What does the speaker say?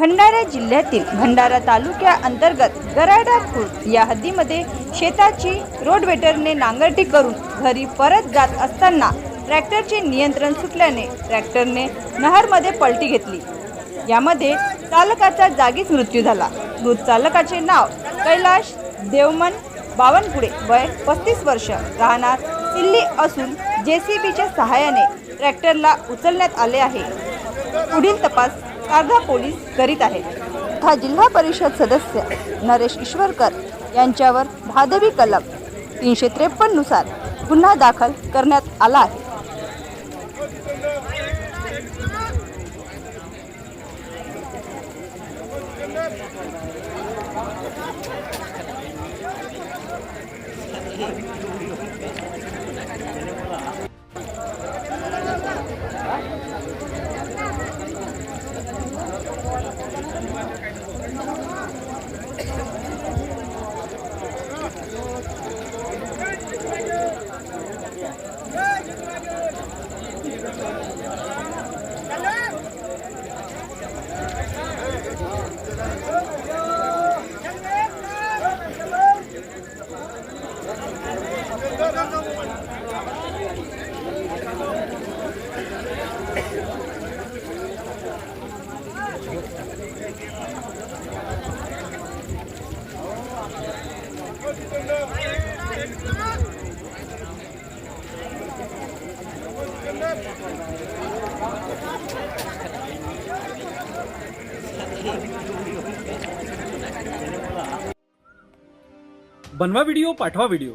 भंडारा जिल्ह्यातील भंडारा तालुक्या अंतर्गत गराडा खुर्द या हद्दीमध्ये शेताची रोडवेटरने नांगरटी करून घरी परत जात असताना ट्रॅक्टरचे नियंत्रण सुटल्याने ट्रॅक्टरने नहरमध्ये पलटी घेतली. यामध्ये चालकाचा जागीच मृत्यू झाला. मृत चालकाचे नाव कैलाश देवमन बावनकुळे वय पस्तीस वर्ष. राहणार दिल्ली असून जे सी बीच्या सहाय्याने ट्रॅक्टरला उचलण्यात आले आहे. पुढील तपास कारधा पोलीस करीत आहेत. हा जिल्हा परिषद सदस्य नरेश ईश्वरकर यांच्यावर भादवी कलम तीनशे त्रेपन्ननुसार गुन्हा दाखल करण्यात आला आहे. बनवा व्हिडिओ पाठवा व्हिडिओ